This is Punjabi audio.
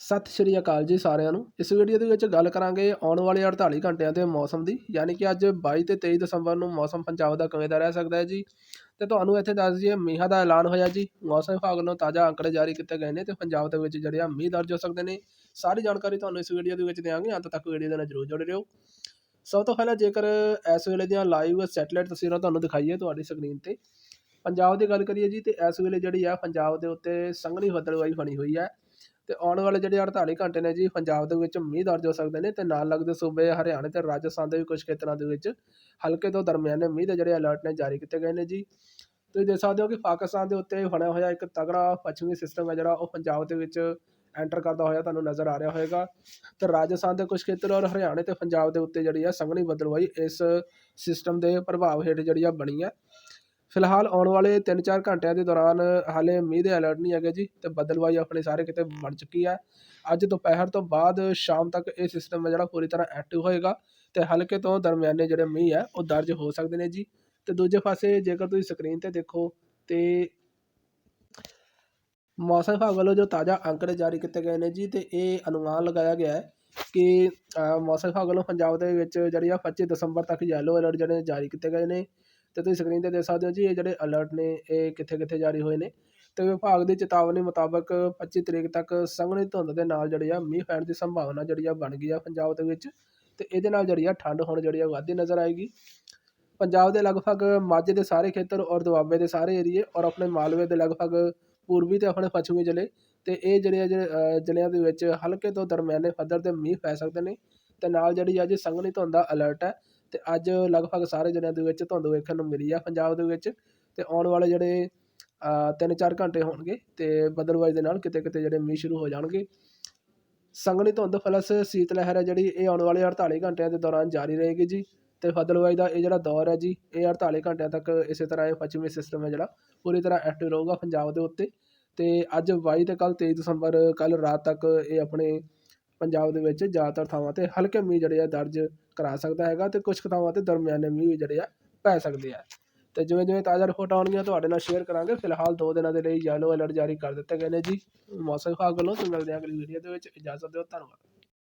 ਸਤਿ ਸ਼੍ਰੀ ਅਕਾਲ ਜੀ ਸਾਰਿਆਂ ਨੂੰ। ਇਸ ਵੀਡੀਓ ਦੇ ਵਿੱਚ ਗੱਲ ਕਰਾਂਗੇ ਆਉਣ ਵਾਲੇ 48 ਘੰਟਿਆਂ ਦੇ ਮੌਸਮ ਦੀ, ਯਾਨੀ ਕਿ ਅੱਜ 22 ਤੇ 23 ਦਸੰਬਰ ਨੂੰ ਮੌਸਮ ਪੰਜਾਬ ਦਾ ਕਿਵੇਂ ਦਾ ਰਹਿ ਸਕਦਾ ਹੈ ਜੀ? ਤੇ ਤੁਹਾਨੂੰ ਇੱਥੇ ਦੱਸ ਦਈਏ, ਮੀਂਹਾਂ ਦਾ ਐਲਾਨ ਹੋਇਆ ਜੀ। ਮੌਸਮ ਵਿਭਾਗ ਵੱਲੋਂ ਤਾਜ਼ਾ ਅੰਕੜੇ ਜਾਰੀ ਕੀਤੇ ਗਏ ਨੇ ਤੇ ਪੰਜਾਬ ਦੇ ਵਿੱਚ ਜਿਹੜੇ ਆ ਮੀਂਹ ਦਰਜ ਹੋ ਸਕਦੇ ਨੇ। ਸਾਰੀ ਜਾਣਕਾਰੀ ਤੁਹਾਨੂੰ ਇਸ ਵੀਡੀਓ ਦੇ ਵਿੱਚ ਦਿਆਂਗੇ। ਅੰਤ ਤੱਕ ਵੀਡੀਓ ਦੇ ਨਾਲ ਜਰੂਰ ਜੁੜੇ ਰਹੋ। ਸਭ ਤੋਂ ਪਹਿਲਾਂ ਜੇਕਰ ਇਸ ਵੇਲੇ ਦੀਆਂ ਲਾਈਵ ਸੈਟੇਲਾਈਟ ਤਸਵੀਰਾਂ ਤੁਹਾਨੂੰ ਦਿਖਾਈਏ ਤੁਹਾਡੀ ਸਕਰੀਨ ਤੇ। ਪੰਜਾਬ ਦੀ ਗੱਲ ਕਰੀਏ ਜੀ ਤੇ ਇਸ ਵੇਲੇ ਜਿਹੜੀ ਆ ਪੰਜਾਬ ਦੇ ਉੱਤੇ ਸੰਘਣੀ ਬੱਦਲਵਾਈ ਬਣੀ ਹੋਈ ਹੈ। ਅਤੇ ਆਉਣ ਵਾਲੇ ਜਿਹੜੇ 48 ਘੰਟੇ ਨੇ ਜੀ, ਪੰਜਾਬ ਦੇ ਵਿੱਚ ਮੀਂਹ ਦਰਜ ਹੋ ਸਕਦੇ ਨੇ ਅਤੇ ਨਾਲ ਲੱਗਦੇ ਸੂਬੇ ਹਰਿਆਣਾ ਅਤੇ ਰਾਜਸਥਾਨ ਦੇ ਵੀ ਕੁਛ ਖੇਤਰਾਂ ਦੇ ਵਿੱਚ ਹਲਕੇ ਤੋਂ ਦਰਮਿਆਨੇ ਮੀਂਹ ਦੇ ਜਿਹੜੇ ਅਲਰਟ ਨੇ ਜਾਰੀ ਕੀਤੇ ਗਏ ਨੇ ਜੀ। ਤੁਸੀਂ ਦੇਖ ਸਕਦੇ ਹੋ ਕਿ ਪਾਕਿਸਤਾਨ ਦੇ ਉੱਤੇ ਬਣਿਆ ਹੋਇਆ ਇੱਕ ਤਗੜਾ ਪੱਛਮੀ ਸਿਸਟਮ ਹੈ ਜਿਹੜਾ ਉਹ ਪੰਜਾਬ ਦੇ ਵਿੱਚ ਐਂਟਰ ਕਰਦਾ ਹੋਇਆ ਤੁਹਾਨੂੰ ਨਜ਼ਰ ਆ ਰਿਹਾ ਹੋਵੇਗਾ। ਤੇ ਰਾਜਸਥਾਨ ਦੇ ਕੁਝ ਖੇਤਰ ਔਰ ਹਰਿਆਣੇ ਤੇ ਪੰਜਾਬ ਦੇ ਉੱਤੇ ਜਿਹੜੀ ਆ ਸੰਘਣੀ ਬੱਦਲਵਾਈ ਇਸ ਸਿਸਟਮ ਦੇ ਪ੍ਰਭਾਵ ਹੇਠ ਜਿਹੜੀ ਆ ਬਣੀ ਹੈ ਫਿਲਹਾਲ ਆਉਣ ਵਾਲੇ 3-4 ਘੰਟਿਆਂ ਦੇ ਦੌਰਾਨ ਹਾਲੇ ਮੀਂਹ ਦੇ ਅਲਰਟ ਨਹੀਂ ਹੈਗੇ ਜੀ ਤੇ ਬਦਲਵਾਈ ਆਪਣੇ ਸਾਰੇ ਕਿਤੇ ਬਣ ਚੁੱਕੀ ਹੈ। ਅੱਜ ਦੁਪਹਿਰ ਤੋਂ ਬਾਅਦ ਸ਼ਾਮ ਤੱਕ ਇਹ ਸਿਸਟਮ ਹੈ ਜਿਹੜਾ ਪੂਰੀ ਤਰ੍ਹਾਂ ਐਕਟਿਵ ਹੋਏਗਾ ਤੇ ਹਲਕੇ ਤੋਂ ਦਰਮਿਆਨੇ ਜਿਹੜੇ ਮੀਂਹ ਹੈ ਉਹ ਦਰਜ ਹੋ ਸਕਦੇ ਨੇ ਜੀ। ਤੇ ਦੂਜੇ ਪਾਸੇ ਜੇਕਰ ਤੁਸੀਂ ਸਕਰੀਨ ਤੇ ਦੇਖੋ ਤੇ ਮੌਸਮ ਵਿਭਾਗ ਵੱਲੋਂ ਜੋ ਤਾਜ਼ਾ ਅੰਕੜੇ ਜਾਰੀ ਕੀਤੇ ਗਏ ਨੇ ਜੀ ਤੇ ਇਹ ਅਨੁਮਾਨ ਲਗਾਇਆ ਗਿਆ ਹੈ ਕਿ ਮੌਸਮ ਵਿਭਾਗ ਵੱਲੋਂ ਪੰਜਾਬ ਦੇ ਵਿੱਚ ਜਿਹੜੀ ਆ 25 ਦਸੰਬਰ ਤੱਕ ਯੈਲੋ ਅਲਰਟ ਜਿਹੜੇ ਜਾਰੀ ਕੀਤੇ ਗਏ ਨੇ। ਤੇ ਤੁਸੀਂ ਸਕਰੀਨ ਤੇ ਦੇਖ ਸਕਦੇ ਹੋ ਜੀ, ਇਹ ਜਿਹੜੇ ਅਲਰਟ ਨੇ, ਇਹ ਕਿੱਥੇ ਕਿੱਥੇ ਜਾਰੀ ਹੋਏ ਨੇ। ਤੇ ਵਿਭਾਗ ਦੀ ਚੇਤਾਵਨੀ ਮੁਤਾਬਕ 25 ਤਰੀਕ ਤੱਕ ਸੰਘਣੀ ਧੁੰਦ ਦੇ ਨਾਲ ਜਿਹੜੀ ਆ ਮੀਂਹ ਪੈਣ ਦੀ ਸੰਭਾਵਨਾ ਜਿਹੜੀ ਆ ਬਣ ਗਈ ਆ ਪੰਜਾਬ ਦੇ ਵਿੱਚ। ਤੇ ਇਹਦੇ ਨਾਲ ਜਿਹੜੀ ਆ ਠੰਡ ਹੁਣ ਜਿਹੜੀ ਆ ਵੱਧਦੀ ਨਜ਼ਰ ਆਏਗੀ। ਪੰਜਾਬ ਦੇ ਲਗਭਗ ਮਾਝੇ ਦੇ ਸਾਰੇ ਖੇਤਰ ਔਰ ਦੁਆਬੇ ਦੇ ਸਾਰੇ ਏਰੀਏ ਔਰ ਆਪਣੇ ਮਾਲਵੇ ਦੇ ਲਗਭਗ ਪੂਰਬੀ ਤੇ ਆਪਣੇ ਪੱਛਮੀ ਜ਼ਿਲ੍ਹੇ। ਤੇ ਇਹ ਜਿਹੜੇ ਆ ਜਿਹੜੇ ਜ਼ਿਲ੍ਹਿਆਂ ਦੇ ਵਿੱਚ ਹਲਕੇ ਤੋਂ ਦਰਮਿਆਨੇ ਪੱਧਰ ਤੇ ਮੀਂਹ ਪੈ ਸਕਦੇ ਨੇ। ਤੇ ਨਾਲ ਜਿਹੜੀ ਅੱਜ ਸੰਘਣੀ ਧੁੰਦ ਦਾ ਅਲਰਟ ਹੈ ਤੇ ਅੱਜ ਲਗਭਗ ਸਾਰੇ ਜ਼ਿਲ੍ਹਿਆਂ ਦੇ ਵਿੱਚ ਧੁੰਦ ਵੇਖਣ ਨੂੰ ਮਿਲੀ ਆ ਪੰਜਾਬ ਦੇ ਵਿੱਚ ਤੇ ਆਉਣ ਵਾਲੇ ਜਿਹੜੇ ਅ, ਤਿੰਨ ਚਾਰ ਘੰਟੇ ਹੋਣਗੇ ਤੇ ਬੱਦਲਵਾਈ ਦੇ ਨਾਲ ਕਿਤੇ ਕਿਤੇ ਜਿਹੜੇ ਮੀਂਹ ਸ਼ੁਰੂ ਹੋ ਜਾਣਗੇ। ਸੰਘਣੀ ਧੁੰਦ ਪਲੱਸ ਸੀਤ ਲਹਿਰ ਹੈ ਜਿਹੜੀ ਇਹ ਆਉਣ ਵਾਲੇ 48 ਘੰਟਿਆਂ ਦੇ ਦੌਰਾਨ ਜਾਰੀ ਰਹੇਗੀ ਜੀ ਤੇ ਬੱਦਲਵਾਈ ਦਾ ਇਹ ਜਿਹੜਾ ਦੌਰ ਹੈ ਜੀ ਇਹ 48 ਘੰਟਿਆਂ ਤੱਕ ਇਸੇ ਤਰ੍ਹਾਂ ਇਹ ਪੱਛਮੀ ਸਿਸਟਮ ਹੈ ਜਿਹੜਾ ਪੂਰੀ ਤਰ੍ਹਾਂ ਐਕਟਿਵ ਰਹੂਗਾ ਪੰਜਾਬ ਦੇ ਉੱਤੇ ਤੇ ਅੱਜ 22 ਤੇ ਕੱਲ 23 ਦਸੰਬਰ ਕੱਲ ਰਾਤ ਤੱਕ ਇਹ ਆਪਣੇ ਪੰਜਾਬ ਦੇ ਵਿੱਚ ਜ਼ਿਆਦਾਤਰ ਥਾਵਾਂ ਤੇ ਹਲਕੇ ਮੀਂਹ ਜਿਹੜੇ ਆ ਦਰਜ ਕਰਾ ਸਕਦਾ ਹੈਗਾ ਅਤੇ ਕੁਛ ਕੁ ਥਾਵਾਂ ਤੇ ਦਰਮਿਆਨੇ ਮੀਂਹ ਵੀ ਜਿਹੜੇ ਆ ਪੈ ਸਕਦੇ ਆ। ਅਤੇ ਜਿਵੇਂ ਜਿਵੇਂ ਤਾਜ਼ਾ ਰਿਪੋਰਟ ਆਉਣਗੀਆਂ, ਤੁਹਾਡੇ ਨਾਲ ਸ਼ੇਅਰ ਕਰਾਂਗੇ। ਫਿਲਹਾਲ ਦੋ ਦਿਨਾਂ ਦੇ ਲਈ ਯੈਲੋ ਅਲਰਟ ਜਾਰੀ ਕਰ ਦਿੱਤੇ ਗਏ ਨੇ ਜੀ। ਮੌਸਮ ਵਿਭਾਗ ਵੱਲੋਂ ਤੇ ਮਿਲਦੇ ਹਾਂ ਅਗਲੀ ਵੀਡੀਓ ਦੇ ਵਿੱਚ। ਇਜਾਜ਼ਤ ਦਿਓ, ਧੰਨਵਾਦ।